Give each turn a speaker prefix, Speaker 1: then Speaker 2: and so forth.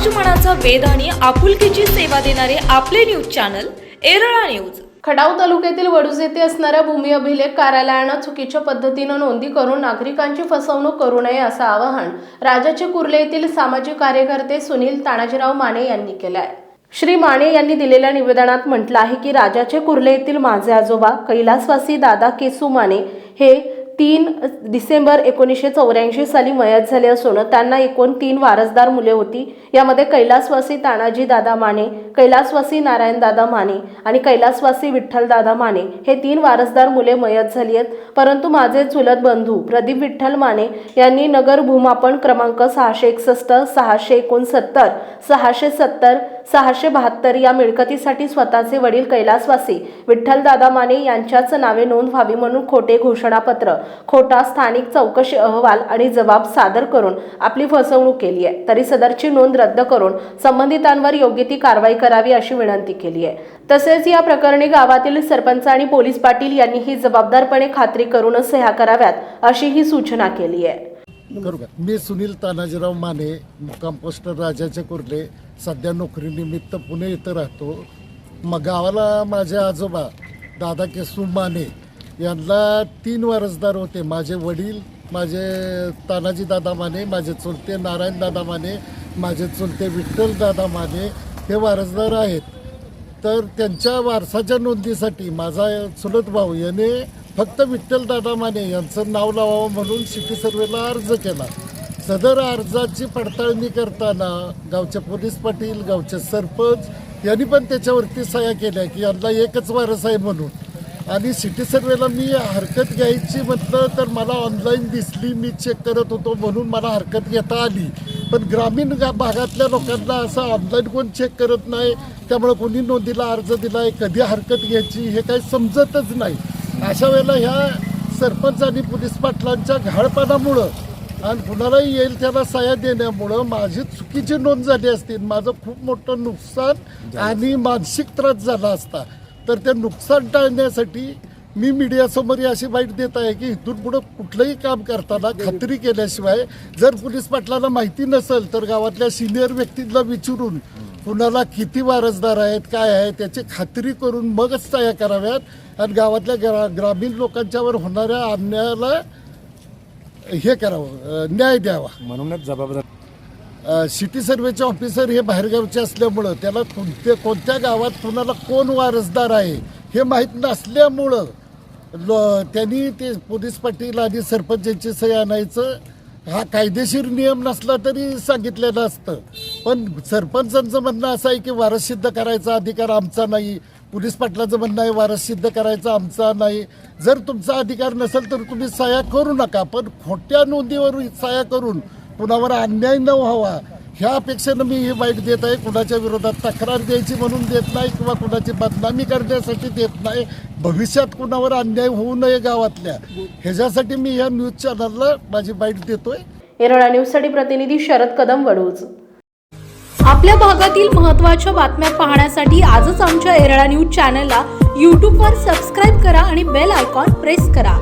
Speaker 1: समाजमनाचा वेद आणि आपुलकीची सेवा देणारे आपले news channel Erala news.
Speaker 2: Khatav तालुक्यातील वडूज येथे असणाऱ्या भूमी अभिलेख कार्यालयानं चुकीच्या पद्धतीनं नोंदी करून नागरिकांची फसवणूक करू नये असं आवाहन राजाचे कुर्ले येथील सामाजिक कार्यकर्ते सुनील तानाजीराव माने यांनी केलं आहे श्री माने यांनी दिलेल्या निवेदनात म्हटलं आहे की राजाचे कुर्ले येथील माझे आजोबा कैलासवासी दादा केसू माने हे तीन डिसेंबर एकोणीसशे चौऱ्याऐंशी साली मयत झाले असून त्यांना एकूण तीन वारसदार मुले होती. यामध्ये कैलासवासी तानाजी दादा माने कैलासवासी नारायण दादा माने आणि कैलासवासी विठ्ठल दादा माने हे तीन वारसदार मुले मयत झाली आहेत. परंतु माझे चुलत बंधू प्रदीप विठ्ठल माने यांनी नगर भूमापन क्रमांक सहाशे एकसष्ट सहाशे एकोणसत्तर सहाशे सत्तर सहाशे बहात्तर या मिळकतीसाठी स्वतःचे वडील कैलासवासी विठ्ठलदादा माने यांच्याच नावे नोंद व्हावी म्हणून खोटे घोषणापत्र खोटा स्थानिक चौकशी अहवाल आणि जबाब सादर करून आपली फसवणूक केली आहे. तरी सदरची नोंद रद्द करून संबंधितांवर योग्य ती कारवाई करावी अशी विनंती केली आहे. तसेच या प्रकरणी गावातील सरपंच आणि पोलीस पाटील यांनी ही जबाबदारपणे खात्री करूनच सह्या कराव्यात अशी ही सूचना केली आहे.
Speaker 3: करू का? मी सुनील तानाजीराव माने मुक्काम राजाचे कुर्ले. सध्या नोकरीनिमित्त पुणे इथं राहतो. मग गावाला माझे आजोबा दादा केसू माने यांना तीन वारसदार होते. माझे वडील माझे तानाजी दादा माने माझे चुलते नारायण दादा माने माझे चुलते विठ्ठल दादा माने हे वारसदार आहेत. तर त्यांच्या वारसाच्या नोंदीसाठी माझा चुलत भाऊ याने फक्त विठ्ठल दादा माने यांचं नाव लावावं म्हणून सिटी सर्वेला अर्ज केला. सदर अर्जाची पडताळणी करताना गावचे पोलीस पाटील गावचे सरपंच यांनी पण त्याच्यावरती सह्या केल्या की यांना एकच वारस आहे म्हणून. आणि सिटी सर्वेला मी हरकत घ्यायची म्हटलं तर मला ऑनलाईन दिसली मी चेक करत होतो म्हणून मला हरकत घेता आली. पण ग्रामीण भागातल्या लोकांना असं ऑनलाईन कोण चेक करत नाही त्यामुळे कोणी नोंदीला अर्ज दिला आहे कधी हरकत घ्यायची हे काही समजतच नाही. अशा वेळेला ह्या सरपंच आणि पोलीस पाटलांच्या घाळपणामुळं आणि कुणालाही येईल त्याला सह्या देण्यामुळं माझी चुकीची नोंद झाली असती. माझं खूप मोठं नुकसान आणि मानसिक त्रास झाला असता. तर ते नुकसान टाळण्यासाठी मी मीडियासमोर अशी बाईट देत आहे की इथून पुढं कुठलंही काम करताना खात्री केल्याशिवाय जर पोलीस पाटलाला माहिती नसेल तर गावातल्या सिनियर व्यक्तींना विचारून कुणाला किती वारसदार आहेत काय आहे त्याची खात्री करून मगच तयार कराव्यात. आणि गावातल्या ग्रा ग्रामीण लोकांच्यावर होणाऱ्या अन्यायाला हे करावं न्याय द्यावा.
Speaker 4: म्हणूनच जबाबदार
Speaker 3: सिटी सर्वेचे ऑफिसर हे बाहेरगावचे असल्यामुळं त्याला कोणत्या कोणत्या गावात कोणाला कोण वारसदार आहे हे माहीत नसल्यामुळं लो त्यांनी ते पोलीस पाटील आणि सरपंचांची सही आणायचं हा कायदेशीर नियम नसला तरी सांगितलेलं असतं. पण सरपंचांचं म्हणणं असं आहे की वारस सिद्ध करायचा अधिकार आमचा नाही. पोलीस पाटलाचं म्हणणं आहे वारस सिद्ध करायचा आमचा नाही. जर तुमचा अधिकार नसेल तर तुम्ही सह्या करू नका. पण खोट्या नोंदीवर सह्या करून कुणावर अन्याय न व्हावा. ह्या अपेक्षेनं मी ही वाईट देत आहे कुणाच्या विरोधात तक्रार द्यायची म्हणून देत नाही किंवा कुणाची बदनामी करण्यासाठी देत नाही. भविष्यात कुणावर अन्याय होऊ नये गावातल्या. ह्याच्यासाठी मी ह्या न्यूज चॅनलला माझी बाईट देतोय.
Speaker 2: येरळा न्यूजसाठी प्रतिनिधी शरद कदम वडूज.
Speaker 1: आपल्या भागातील महत्त्वाच्या बातम्या पाहण्यासाठी आजच आमच्या एरळा न्यूज चॅनलला यूट्यूबवर सबस्क्राईब करा आणि बेल आयकॉन प्रेस करा.